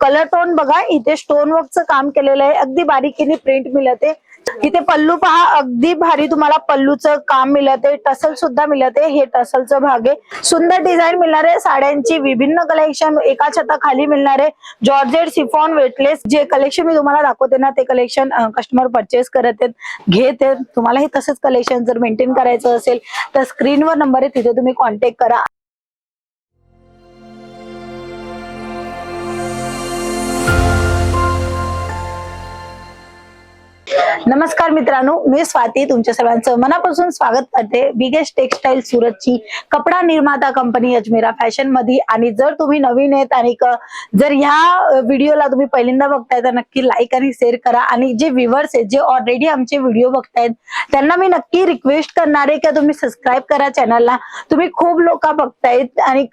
Colour tone बघा इथे stone वर्कचं काम केलेलं आहे. अगदी बारीकीने प्रिंट मिळते. इथे पल्लू पहा अगदी भारी तुम्हाला पल्लूचं काम मिळते. टसल सुद्धा मिळते. हे टसलचं भाग आहे. सुंदर डिझाईन मिळणार आहे साड्यांची विभिन्न कलेक्शन एका छताखाली मिळणार आहे जॉर्जेट सिफॉन वेटलेस जे कलेक्शन मी तुम्हाला दाखवते ना ते कलेक्शन कस्टमर परचेस करत आहेत घेत आहेत. तुम्हाला हे तसंच कलेक्शन जर मेंटेन करायचं असेल तर स्क्रीनवर नंबर आहे तिथे तुम्ही कॉन्टॅक्ट करा. नमस्कार मित्रांनो मी स्वाती तुमच्या सर्वांचं मनापासून स्वागत करते. बिगेस्ट टेक्सटाईल सुरतची कपडा निर्माता कंपनी अजमेरा फॅशनमध्ये आणि जर तुम्ही नवीन आहेत आणि जर ह्या व्हिडिओला तुम्ही पहिल्यांदा बघताय तर नक्की लाईक आणि शेअर करा. आणि जे व्ह्युअर्स आहेत जे ऑलरेडी आमचे व्हिडिओ बघतायत त्यांना मी नक्की रिक्वेस्ट करणार आहे की तुम्ही सबस्क्राईब करा चॅनलला तुम्ही खूप लोक बघतायत आणि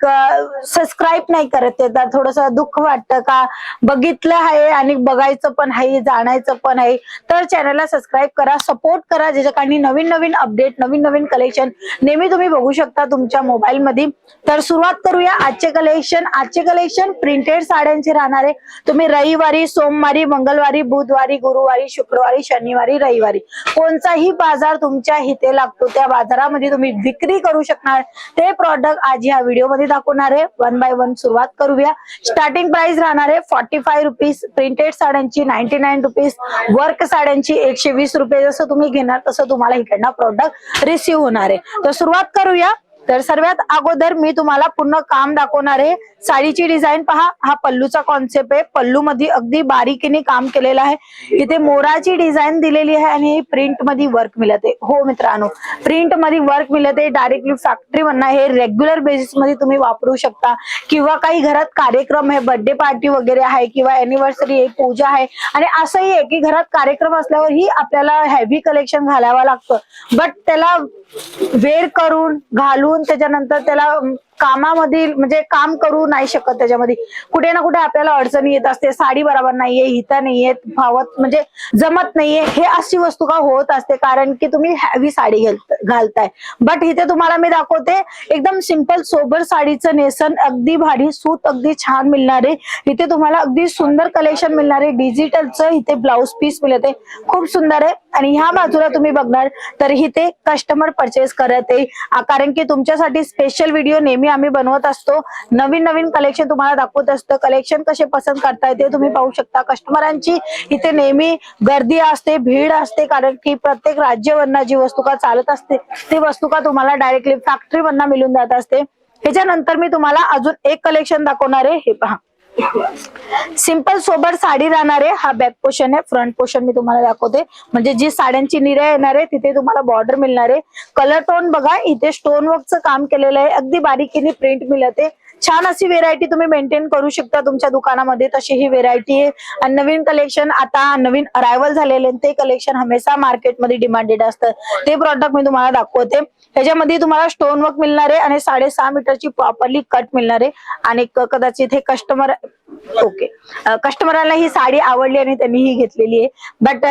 सबस्क्राईब नाही करत आहेत. तर थोडस दुःख वाटतं का? बघितलं आहे आणि बघायचं पण आहे जाणायचं पण आहे. तर चॅनलला सबस्क्राईब करा सपोर्ट करा ज्याच्याकडे नवीन नवीन अपडेट नवीन नवीन कलेक्शन नेहमी तुम्ही बघू शकता तुमच्या मोबाईल मध्ये तर सुरुवात करूया आजचे कलेक्शन आजचे कलेक्शन प्रिंटेड साड्यांचे राहणार. आहे तुम्ही रविवारी सोमवारी मंगळवारी बुधवारी गुरुवारी शुक्रवारी शनिवारी रविवारी. कोणताही बाजार तुमच्या हिते लागतो त्या बाजारामध्ये तुम्ही विक्री करू शकणार. ते प्रॉडक्ट आज ह्या व्हिडिओमध्ये दाखवणार आहे. वन बाय वन सुरुवात करूया. स्टार्टिंग प्राइस राहणार आहे फॉर्टी फाय रुपीज प्रिंटेड साड्यांची नाईन्टी नाईन रुपीज वर्क साड्यांची एकशे वीस रुपये जसं तुम्ही घेणार तसं तुम्हाला इकडनं प्रोडक्ट रिसिव्ह होणार आहे. तर सुरुवात करूया. तर सर्वात अगोदर मी तुम्हाला पूर्ण काम दाखवणार आहे. साडीची डिझाईन पहा. हा पल्लूचा कॉन्सेप्ट आहे. पल्लू मध्ये अगदी बारीकीने काम केलेलं आहे. इथे मोराची डिझाईन दिलेली आहे आणि प्रिंटमध्ये वर्क मिळत आहे. हो मित्रांनो प्रिंटमध्ये वर्क मिळत आहे. डायरेक्टली फॅक्टरी म्हणणं हे रेग्युलर बेसिसमध्ये तुम्ही वापरू शकता. किंवा काही घरात कार्यक्रम आहे. बर्थडे पार्टी वगैरे आहे किंवा अॅनिव्हर्सरी आहे पूजा आहे. आणि असंही आहे की घरात कार्यक्रम असल्यावर ही आपल्याला हेवी कलेक्शन घालावं लागतं. बट त्याला वेअर करून घालून त्याच्यानंतर त्याला कामामधील म्हणजे काम करू नाही शकत त्याच्यामध्ये. कुठे ना कुठे आपल्याला अडचणी येत असते. साडी बरोबर नाहीये हिता नाहीये भावत म्हणजे जमत नाहीये. हे अशी वस्तू का होत असते? कारण की तुम्ही हॅवी साडी घालताय. बट इथे तुम्हाला मी दाखवते एकदम सिंपल सोबर साडीचं नेसन अगदी भारी सूत अगदी छान मिळणार. आहे इथे तुम्हाला अगदी सुंदर कलेक्शन मिळणारे. डिजिटलचं इथे ब्लाउज पीस मिळते. खूप सुंदर आहे. आणि ह्या बाजूला तुम्ही बघणार तर इथे कस्टमर परचेस करत आहे. कारण की तुमच्यासाठी स्पेशल व्हिडिओ नेहमी आम्ही बनवत असतो. नवीन नवीन कलेक्शन तुम्हाला दाखवत असतं. कलेक्शन कसे पसंत करताय ते तुम्ही पाहू शकता. कस्टमरांची इथे नेहमी गर्दी असते भीड असते कारण की प्रत्येक राज्यवरनं जी वस्तू का चालत असते ती वस्तू का तुम्हाला डायरेक्टली फॅक्टरी मिळून जात असते. ह्याच्यानंतर मी तुम्हाला अजून एक कलेक्शन दाखवणार आहे. हे पहा. सिंपल सोबत साडी राहणार आहे. हा बॅक पोर्शन आहे. फ्रंट पोर्शन मी तुम्हाला दाखवते. म्हणजे जी साड्यांची निर्या येणार आहे तिथे तुम्हाला बॉर्डर मिळणार आहे. कलर टोन बघा. इथे स्टोन वर्कचं काम केलेलं आहे. अगदी बारीकीने प्रिंट मिळते. छान अशी व्हेरायटी तुम्ही मेंटेन करू शकता तुमच्या दुकानामध्ये. तशी ही व्हेरायटी आहे. आणि नवीन कलेक्शन आता नवीन अरायव्हल झालेले आहे, ते कलेक्शन हमेशा मार्केटमध्ये डिमांडेड असतं. ते प्रॉडक्ट मी तुम्हाला दाखवते. ह्याच्यामध्ये तुम्हाला स्टोन वर्क मिळणार आहे आणि साडेसहा मीटरची प्रॉपरली कट मिळणार आहे. आणि कदाचित हे कस्टमर ओके कस्टमरला ही साडी आवडली आणि त्यांनी ही घेतलेली आहे. बट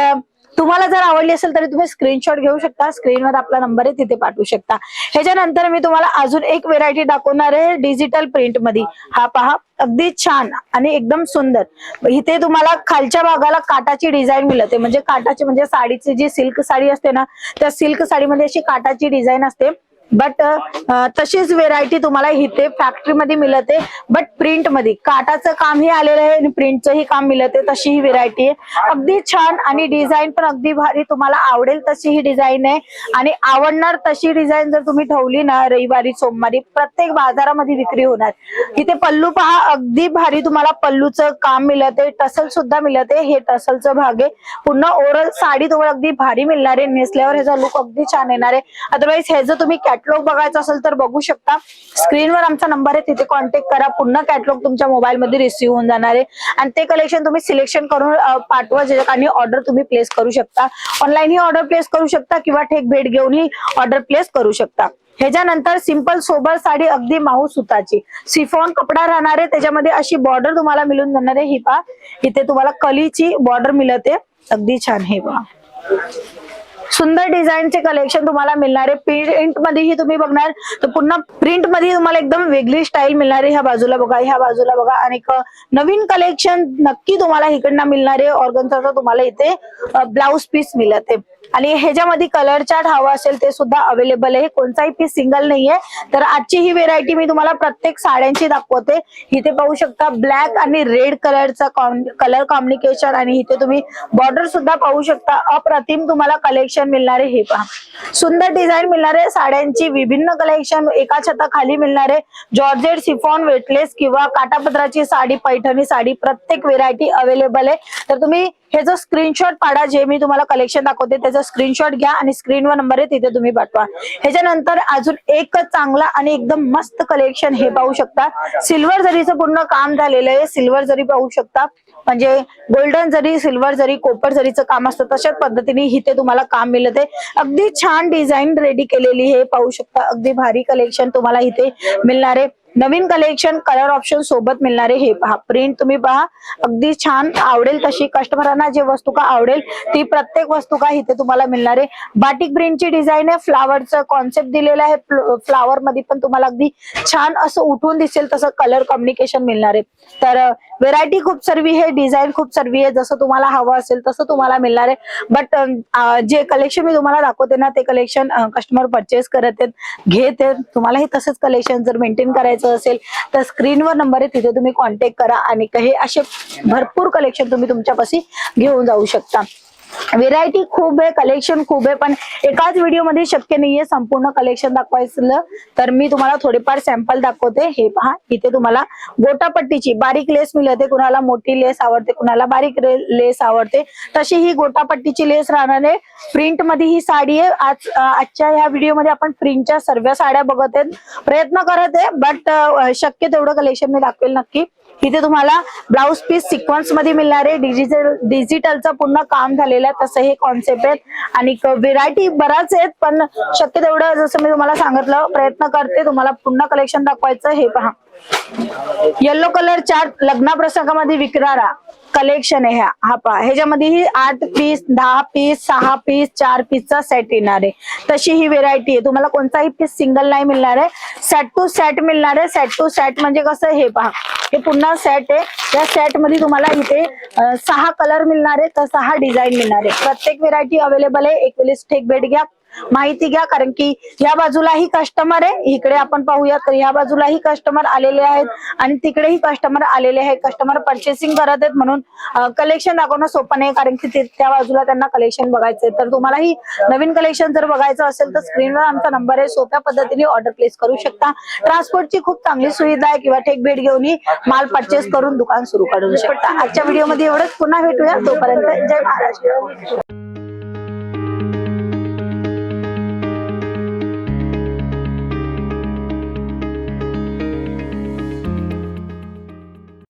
तुम्हाला जर आवडली असेल तरी तुम्ही स्क्रीनशॉट घेऊ शकता. स्क्रीनवर आपला नंबर आहे तिथे पाठवू शकता. ह्याच्यानंतर मी तुम्हाला अजून एक व्हेरायटी दाखवणार आहे डिजिटल प्रिंटमध्ये हा पहा अगदी छान आणि एकदम सुंदर. इथे तुम्हाला खालच्या भागाला काटाची डिझाईन मिळते. म्हणजे काटाची म्हणजे साडीची जी सिल्क साडी असते ना त्या सिल्क साडीमध्ये अशी काटाची डिझाईन असते. बट uh, uh, तशीच व्हेरायटी तुम्हाला इथे फॅक्टरीमध्ये मिळते. बट प्रिंटमध्ये काटाचं काम हे आलेलं आहे आणि प्रिंटचंही काम मिळते तशी ही व्हेरायटी आहे. अगदी छान आणि डिझाईन पण अगदी भारी तुम्हाला आवडेल तशी ही डिझाईन आहे. आणि आवडणार तशी डिझाईन जर तुम्ही ठेवली ना रविवारी सोमवारी प्रत्येक बाजारामध्ये विक्री होणार. इथे पल्लू पहा अगदी भारी तुम्हाला पल्लूचं काम मिळते टसल सुद्धा मिळते. हे टसलचं भाग आहे. पुन्हा ओरल साडी तुम्हाला अगदी भारी मिळणार आहे. नेसल्यावर ह्याचा लुक अगदी छान येणार आहे. अदरवाईज ह्याचं तुम्ही कॅटलॉग बघायचा असेल तर बघू शकता. स्क्रीनवर आमचा नंबर आहे तिथे कॉन्टॅक्ट करा. पुन्हा कॅटलॉग तुमच्या मोबाईल मध्ये रिसिव्ह होऊन जाणार आहे. आणि ते कलेक्शन तुम्ही सिलेक्शन करून पाठवा आणि ऑर्डर तुम्ही प्लेस करू शकता. ऑनलाईन ही ऑर्डर प्लेस करू शकता किंवा ठेक भेट घेऊनही ऑर्डर प्लेस करू शकता. ह्याच्यानंतर सिंपल सोबर साडी अगदी माऊ सुताची. सिफॉन कपडा राहणार आहे त्याच्यामध्ये अशी बॉर्डर तुम्हाला मिळून जाणार आहे. ही पा इथे तुम्हाला कलीची बॉर्डर मिळते. अगदी छान हे पहा. सुंदर डिझाईनचे कलेक्शन तुम्हाला मिळणार आहे. प्रिंट मध्येही तुम्ही बघणार. तर पुन्हा प्रिंटमध्ये तुम्हाला एकदम वेगळी स्टाईल मिळणार आहे. ह्या बाजूला बघा ह्या बाजूला बघा. आणि नवीन कलेक्शन नक्की तुम्हाला इकडनं मिळणार आहे. ऑर्गनचा तुम्हाला इथे ब्लाउज पीस मिळत आहे. आणि ह्याच्यामध्ये कलर चार्ट हवा असेल ते सुद्धा अवेलेबल आहे. कोणताही पीस सिंगल नाहीये. तर आजची ही व्हेरायटी मी तुम्हाला प्रत्येक साड्यांची दाखवते. इथे पाहू शकता ब्लॅक आणि रेड कलरचा कलर कॉम्बिनेशन आणि इथे तुम्ही बॉर्डर सुद्धा पाहू शकता. अप्रतिम तुम्हाला कलेक्शन मिळणार आहे. हे पहा. सुंदर डिझाईन मिळणार आहे. साड्यांची विभिन्न कलेक्शन एका छताखाली मिळणार आहे. जॉर्जेट सिफॉन वेटलेस किंवा काटापत्राची साडी पैठणी साडी प्रत्येक व्हेरायटी अवेलेबल आहे. तर तुम्ही हे जो स्क्रीनशॉट पाडा जे मी तुम्हाला कलेक्शन दाखवते त्याचा स्क्रीनशॉट घ्या आणि स्क्रीनवर नंबर आहे तिथे तुम्ही पाठवा. ह्याच्यानंतर अजून एक चांगला आणि एकदम मस्त कलेक्शन हे पाहू शकता. सिल्वर जरीचं पूर्ण काम झालेलं आहे सिल्वर जरी पाहू शकता. म्हणजे गोल्डन जरी सिल्वर जरी कोपर जरीचं काम असतं तशाच पद्धतीने इथे तुम्हाला काम मिळत आहे अगदी छान डिझाईन रेडी केलेली हे पाहू शकता. अगदी भारी कलेक्शन तुम्हाला इथे मिळणार आहे. नवीन कलेक्शन कलर ऑप्शन सोबत मिळणारे हे पहा. प्रिंट तुम्ही पहा. अगदी छान आवडेल तशी. कस्टमरांना जे वस्तू का आवडेल ती प्रत्येक वस्तू का इथे तुम्हाला मिळणार. आहे बाटिक प्रिंटची डिझाईन आहे. फ्लावरचं कॉन्सेप्ट दिलेलं आहे. फ्लावर मध्ये पण तुम्हाला अगदी छान असं उठून दिसेल तसं कलर कम्युनिकेशन मिळणार. आहे तर व्हेरायटी खूप सर्वी आहे डिझाईन खूप सर्वी आहे. जसं तुम्हाला हवं असेल तसं तुम्हाला मिळणार आहे. बट जे कलेक्शन मी तुम्हाला दाखवते ना ते कलेक्शन कस्टमर परचेस करत आहेत घेत आहेत. तुम्हालाही तसंच कलेक्शन जर मेंटेन करायचं असेल तर स्क्रीनवर नंबर आहे तिथे तुम्ही कॉन्टॅक्ट करा आणि काही असे भरपूर कलेक्शन तुम्ही तुमच्यापाशी घेऊन जाऊ शकता. व्हेरायटी खूप आहे कलेक्शन खूप आहे पण एकाच व्हिडिओमध्ये शक्य नाहीये संपूर्ण कलेक्शन दाखवायचं. तर मी तुम्हाला थोडेफार सॅम्पल दाखवते. हे पहा इथे तुम्हाला गोटापट्टीची बारीक लेस मिळते. कुणाला मोठी लेस आवडते कुणाला बारीक लेस आवडते. तशी ही गोटापट्टीची लेस राहणार आहे. प्रिंटमध्ये ही साडी आहे. आज आजच्या ह्या व्हिडिओमध्ये आपण प्रिंटच्या सर्व साड्या बघत आहेत. प्रयत्न करत आहे बट शक्य तेवढं कलेक्शन मी दाखवेल नक्की. इथे तुम्हाला ब्लाऊज पीस सिक्वन्समध्ये मिळणार आहे. डिजिटल डिजिटलचं पूर्ण काम झालेलं आहे. तसं हे कॉन्सेप्ट आहेत. आणि व्हेरायटी बराच आहेत पण शक्य तेवढं जसं मी तुम्हाला सांगितलं प्रयत्न करते. तुम्हाला पूर्ण कलेक्शन दाखवायचं हे पहा. येलो कलर चार्ट लग्न प्रसंगामध्ये विकणारा कलेक्शन आहे ह्या हा पहा. ह्याच्यामध्ये ही आठ पीस दहा पीस सहा पीस चार पीसचा सेट येणार आहे. तशी ही व्हेरायटी आहे. तुम्हाला कोणताही पीस सिंगल नाही मिळणार आहे. सेट टू सेट मिळणार आहे. सेट टू सेट म्हणजे कसं हे पहा. हे पुन्हा सेट आहे. या सेटमध्ये तुम्हाला इथे सहा कलर मिळणार आहे. तर सहा डिझाईन मिळणार आहे. प्रत्येक व्हेरायटी अवेलेबल आहे. एक वेळेस भेट घ्या. माहिती घ्या कारण की या बाजूलाही कस्टमर आहे. इकडे आपण पाहूया तर या बाजूलाही कस्टमर आलेले आहेत. आणि तिकडेही कस्टमर आलेले आहेत. कस्टमर परचेसिंग करत आहेत म्हणून कलेक्शन दाखवणं सोपं नाही कारण की त्या बाजूला त्यांना कलेक्शन बघायचंय. तर तुम्हालाही नवीन कलेक्शन जर बघायचं असेल तर स्क्रीनवर आमचा नंबर आहे. सोप्या पद्धतीने ऑर्डर प्लेस करू शकता. ट्रान्सपोर्टची खूप चांगली सुविधा आहे किंवा ठेक भेट घेऊन माल परचेस करून दुकान सुरू करू शकता. आजच्या व्हिडिओमध्ये एवढंच. पुन्हा भेटूया. तोपर्यंत जय महाराष्ट्र.